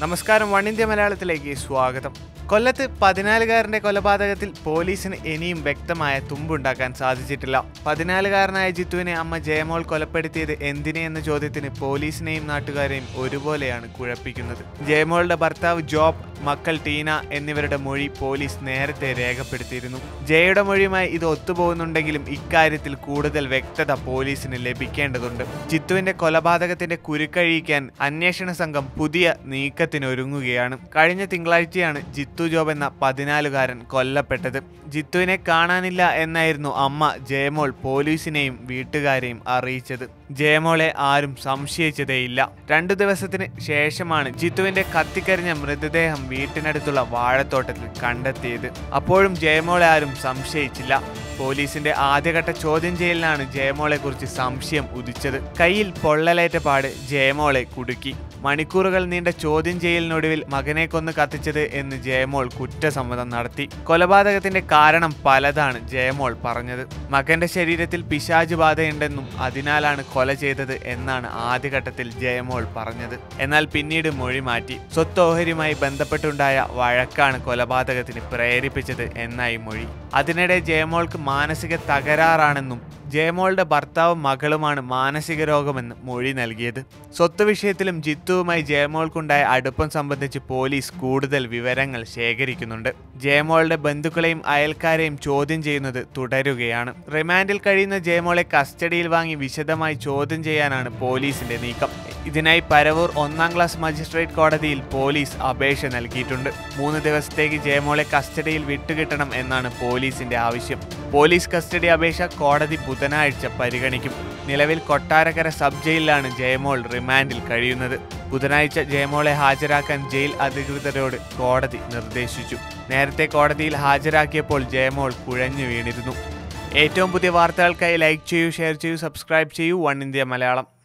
നമസ്കാരം one India മലയാളത്തിലേക്ക് സ്വാഗതം. കൊല്ലത്ത് പതിനാലുകാരന്റെ കൊലപാതകത്തിൽ പോലീസിന് ഇനിയും വ്യക്തമായ തുമ്പുണ്ടാക്കാൻ സാധിച്ചിട്ടില്ല. പതിനാലുകാരനായ ജിത്തുവിനെ അമ്മ ജയമോൾ കൊലപ്പെടുത്തിയത് എന്തിനെ എന്ന ചോദ്യത്തിന് പോലീസിനെയും നാട്ടുകാരെയും ഒരുപോലെയാണ് കുഴപ്പിക്കുന്നത്. ജയമോളുടെ ഭർത്താവ് ജോബ് മക്കൾ ടീന എന്നിവരുടെ മൊഴി പോലീസ് നേരത്തെ രേഖപ്പെടുത്തിയിരുന്നു. ജയയുടെ മൊഴിയുമായി ഇത് ഒത്തുപോകുന്നുണ്ടെങ്കിലും ഇക്കാര്യത്തിൽ കൂടുതൽ വ്യക്തത പോലീസിന് ലഭിക്കേണ്ടതുണ്ട്. ജിത്തുവിന്റെ കൊലപാതകത്തിന്റെ കുരുക്കഴിയിക്കാൻ അന്വേഷണ സംഘം പുതിയ നീക്കത്തിനൊരുങ്ങുകയാണ്. കഴിഞ്ഞ തിങ്കളാഴ്ചയാണ് ജിത്തു ജോബ് എന്ന പതിനാലുകാരൻ കൊല്ലപ്പെട്ടത്. ജിത്തുവിനെ കാണാനില്ല എന്നായിരുന്നു അമ്മ ജയമോൾ പോലീസിനെയും വീട്ടുകാരെയും അറിയിച്ചത്. ജയമോളെ ആരും സംശയിച്ചതേയില്ല. രണ്ടു ദിവസത്തിന് ശേഷമാണ് ജിത്തുവിന്റെ കത്തിക്കരിഞ്ഞ മൃതദേഹം വീട്ടിനടുത്തുള്ള വാഴത്തോട്ടത്തിൽ കണ്ടെത്തിയത്. അപ്പോഴും ജയമോളെ ആരും സംശയിച്ചില്ല. പോലീസിന്റെ ആദ്യഘട്ട ചോദ്യം ചെയ്യലിനാണ് ജയമോളെ കുറിച്ച് സംശയം ഉദിച്ചത്. കയ്യിൽ പൊള്ളലേറ്റ പാട് ജയമോളെ കുടുക്കി. മണിക്കൂറുകൾ നീണ്ട ചോദ്യം ചെയ്യലിനൊടുവിൽ മകനെ കൊന്ന് കത്തിച്ചത് എന്ന് ജയമോൾ കുറ്റസമ്മതം നടത്തി. കൊലപാതകത്തിന്റെ കാരണം പലതാണ് ജയമോൾ പറഞ്ഞത്. മകന്റെ ശരീരത്തിൽ പിശാജ് ബാധയുണ്ടെന്നും അതിനാലാണ് കൊല ചെയ്തത് എന്നാണ് ആദ്യഘട്ടത്തിൽ ജയമോൾ പറഞ്ഞത്. എന്നാൽ പിന്നീട് മൊഴി മാറ്റി. സ്വത്തോഹരിയുമായി ബന്ധപ്പെട്ടുണ്ടായ വഴക്കാണ് കൊലപാതകത്തിന് പ്രേരിപ്പിച്ചത് എന്നായി മൊഴി. അതിനിടെ ജയമോൾക്ക് മാനസിക തകരാറാണെന്നും ജയമോളുടെ ഭർത്താവും മകളുമാണ് മാനസിക രോഗമെന്ന് മൊഴി നൽകിയത്. സ്വത്ത് വിഷയത്തിലും ജിത്തുവുമായി ജയമോൾക്കുണ്ടായ അടുപ്പം സംബന്ധിച്ച് പോലീസ് കൂടുതൽ വിവരങ്ങൾ ശേഖരിക്കുന്നുണ്ട്. ജയമോളുടെ ബന്ധുക്കളെയും അയൽക്കാരെയും ചോദ്യം ചെയ്യുന്നത് തുടരുകയാണ്. റിമാൻഡിൽ കഴിയുന്ന ജയമോളെ കസ്റ്റഡിയിൽ വാങ്ങി വിശദമായി ചോദ്യം ചെയ്യാനാണ് പോലീസിന്റെ നീക്കം. ഇതിനായി പരവൂർ ഒന്നാം ക്ലാസ് മജിസ്ട്രേറ്റ് കോടതിയിൽ പോലീസ് അപേക്ഷ നൽകിയിട്ടുണ്ട്. മൂന്ന് ദിവസത്തേക്ക് ജയമോളെ കസ്റ്റഡിയിൽ വിട്ടുകിട്ടണം എന്നാണ് പോലീസിന്റെ ആവശ്യം. പോലീസ് കസ്റ്റഡി അപേക്ഷ കോടതി ബുധനാഴ്ച പരിഗണിക്കും. നിലവിൽ കൊട്ടാരക്കര സബ് ജയിലിലാണ് ജയമോൾ റിമാൻഡിൽ കഴിയുന്നത്. ബുധനാഴ്ച ജയമോളെ ഹാജരാക്കാൻ ജയിൽ അധികൃതരോട് കോടതി നിർദ്ദേശിച്ചു. നേരത്തെ കോടതിയിൽ ഹാജരാക്കിയപ്പോൾ ജയമോൾ കുഴഞ്ഞു വീണിരുന്നു ഏറ്റവും പുതിയ വാർത്തകൾക്കായി ലൈക്ക് ചെയ്യൂ ഷെയർ ചെയ്യൂ സബ്സ്ക്രൈബ് ചെയ്യൂ. One India Malayalam.